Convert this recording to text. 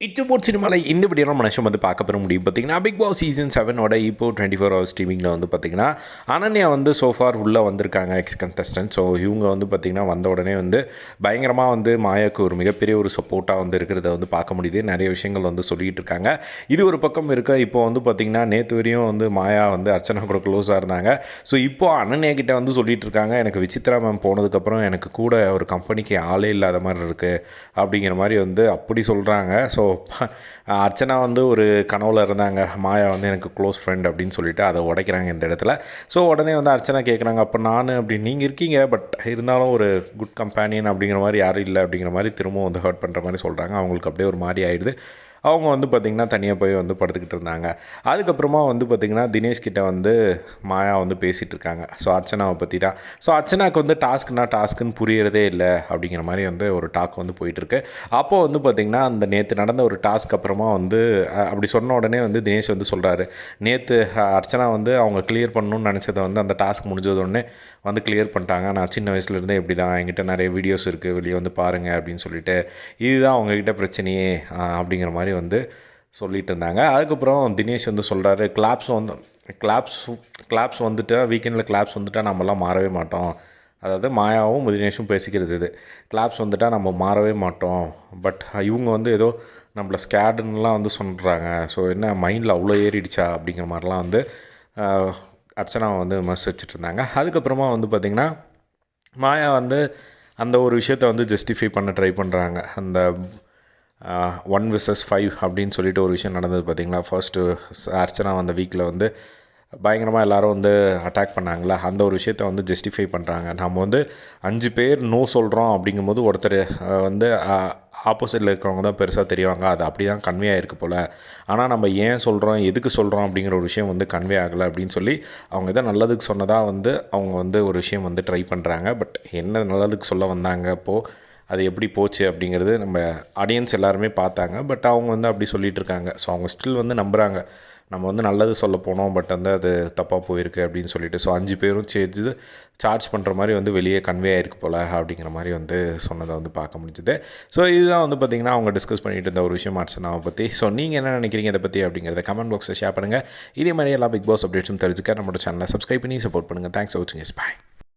It's சினிமாவில் இந்த video மனுஷன் வந்து பார்க்க பெற முடியும் பார்த்தீங்கன்னா பிக் பாஸ் சீசன் செவனோட இப்போ டுவெண்ட்டி ஃபோர் ஹவர்ஸ் ஸ்ட்ரீமிங்கில் வந்து பார்த்தீங்கன்னா அனன்யா வந்து சோஃபார் உள்ளே வந்திருக்காங்க எக்ஸ் கண்டஸ்டன்ட் ஸோ இவங்க வந்து பார்த்திங்கன்னா வந்த உடனே வந்து பயங்கரமாக வந்து மாயாவுக்கு ஒரு மிகப்பெரிய ஒரு சப்போர்ட்டாக வந்து இருக்கிறத வந்து பார்க்க முடியுது. நிறைய விஷயங்கள் வந்து சொல்லிகிட்டு இருக்காங்க. இது ஒரு பக்கம் இருக்க இப்போ வந்து பார்த்திங்கன்னா நேற்று வரையும் வந்து மாயா வந்து அர்ச்சனா கூட க்ளோஸாக இருந்தாங்க. ஸோ இப்போ அனன்யா கிட்ட வந்து சொல்லிகிட்டு இருக்காங்க எனக்கு விசித்ரா மேம் போனதுக்கப்புறம் எனக்கு கூட ஒரு கம்பெனிக்கு ஆளே இல்லாத மாதிரி இருக்குது அப்படிங்கிற மாதிரி வந்து அப்படி சொல்கிறாங்க ஸோ அர்ச்சனா வந்து ஒரு கனவுல இருந்தாங்க. மாயா வந்து எனக்கு க்ளோஸ் ஃப்ரெண்ட் அப்படின்னு சொல்லிட்டு அதை உடைக்கிறாங்க இந்த இடத்துல. ஸோ உடனே வந்து அர்ச்சனா கேட்குறாங்க அப்போ நான் அப்படி நீங்கள் இருக்கீங்க பட் இருந்தாலும் ஒரு குட் கம்பேனியன் அப்படிங்கிற மாதிரி யாரும் இல்லை அப்படிங்கிற மாதிரி திரும்பவும் வந்து ஹர்ட் பண்ணுற மாதிரி சொல்கிறாங்க அவங்களுக்கு அப்படியே ஒரு மாதிரி ஆயிடுது. அவங்க வந்து பார்த்திங்கன்னா தனியாக போய் வந்து படுத்துக்கிட்டு இருந்தாங்க. அதுக்கப்புறமா வந்து பார்த்திங்கன்னா தினேஷ் கிட்ட வந்து மாயா வந்து பேசிகிட்டு இருக்காங்க. ஸோ அர்ச்சனாவை பற்றி தான் ஸோ அர்ச்சனாவுக்கு வந்து டாஸ்க்னா டாஸ்க்குன்னு புரியறதே இல்லை அப்படிங்கிற மாதிரி வந்து ஒரு டாக் வந்து போயிட்டுருக்கு அப்போது வந்து பார்த்திங்கன்னா அந்த நேற்று நடந்த ஒரு டாஸ்க் அப்புறமா வந்து அப்படி சொன்ன உடனே வந்து தினேஷ் வந்து சொல்கிறாரு நேற்று அர்ச்சனா வந்து அவங்க கிளியர் பண்ணணும்னு நினச்சதை வந்து அந்த டாஸ்க் முடிஞ்சதோடனே வந்து கிளியர் பண்ணிட்டாங்க. நான் சின்ன வயசுலேருந்தே இப்படி தான் என்கிட்ட நிறைய வீடியோஸ் இருக்குது வெளியே வந்து பாருங்கள் அப்படின்னு சொல்லிட்டு. இதுதான் அவங்கக்கிட்ட பிரச்சனையே அப்படிங்கிற மாதிரி வந்து சொல்லிட்டு இருந்தாங்க அதுக்கப்புறம் தினேஷ் வந்து சொல்கிறாரு கிளாப்ஸ் வந்து கிளாப்ஸ் கிளாப்ஸ் வந்துட்டா வீக்கெண்டில் கிளாப்ஸ் வந்துட்டால் நம்மலாம் மாறவே மாட்டோம். அதாவது மாயாவும் தினேஷும் பேசிக்கிறது இது. கிளாப்ஸ் வந்துட்டால் நம்ம மாறவே மாட்டோம். பட் இவங்க வந்து ஏதோ நம்மளை ஸ்கேடுன்னெலாம் வந்து சொல்கிறாங்க ஸோ என்ன மைண்டில் அவ்வளோ ஏறிடுச்சா? அப்படிங்கிற மாதிரிலாம் வந்து அர்ச்சனாவை வந்து விமர்சிச்சுட்டு இருந்தாங்க அதுக்கப்புறமா வந்து பார்த்திங்கன்னா மாயா வந்து அந்த ஒரு விஷயத்த வந்து ஜஸ்டிஃபை பண்ண ட்ரை பண்ணுறாங்க அந்த ஒன் விசஸ் ஃபைவ் அப்படின்னு சொல்லிட்டு ஒரு விஷயம் நடந்தது பார்த்தீங்களா? ஃபர்ஸ்ட்டு அர்ச்சனா வந்த வீக்கில் வந்து பயங்கரமாக எல்லாரும் வந்து அட்டாக் பண்ணாங்களா? அந்த ஒரு விஷயத்த வந்து ஜஸ்டிஃபை பண்ணுறாங்க நம்ம வந்து அஞ்சு பேர் நோ சொல்கிறோம் அப்படிங்கும்போது ஒருத்தர் வந்து ஆப்போசிட்டில் இருக்கிறவங்க தான் பெருசாக தெரிவாங்க. அது அப்படி தான் கன்வே ஆகிருக்கு போல். ஆனால் நம்ம ஏன் சொல்கிறோம் எதுக்கு சொல்கிறோம் அப்படிங்கிற ஒரு விஷயம் வந்து கன்வே ஆகலை அப்படின்னு சொல்லி அவங்க இதை நல்லதுக்கு சொன்னதாக வந்து அவங்க வந்து ஒரு விஷயம் வந்து ட்ரை பண்ணுறாங்க பட் என்ன நல்லதுக்கு சொல்ல வந்தாங்க? அப்போது அது எப்படி போச்சு அப்படிங்கிறது நம்ம ஆடியன்ஸ் எல்லாருமே பார்த்தாங்க. பட் அவங்க வந்து அப்படி சொல்லிட்டு இருக்காங்க. ஸோ அவங்க ஸ்டில் வந்து நம்புகிறாங்க நம்ம வந்து நல்லது சொல்ல போனோம். பட் வந்து அது தப்பாக போயிருக்கு அப்படின்னு சொல்லிட்டு. ஸோ அஞ்சு பேரும் சேர்த்து சார்ஜ் பண்ணுற மாதிரி வந்து வெளியே கன்வே ஆயிருக்கு போல் அப்படிங்கிற மாதிரி வந்து சொன்னதை வந்து பார்க்க முடிஞ்சுது. ஸோ இதுதான் வந்து பார்த்திங்கன்னா அவங்க டிஸ்கஸ் பண்ணிட்டு இருந்த ஒரு விஷயம். அர்ச்சனாவை பற்றி ஸோ நீங்கள் என்ன நினைக்கிறீங்க இதை பற்றி அப்படிங்கிறத கமெண்ட் பாக்ஸில் ஷேர் பண்ணுங்கள் இதே மாதிரி எல்லா பிக் பாஸ் அப்டேட்ஸும் தெரிஞ்சுக்க நம்மளோட சேனலை சப்ஸ்கிரைப் பண்ணி சப்போர்ட் பண்ணுங்கள் தேங்க்ஸ் ஃபார் வாட்சிங் இஸ் பாய்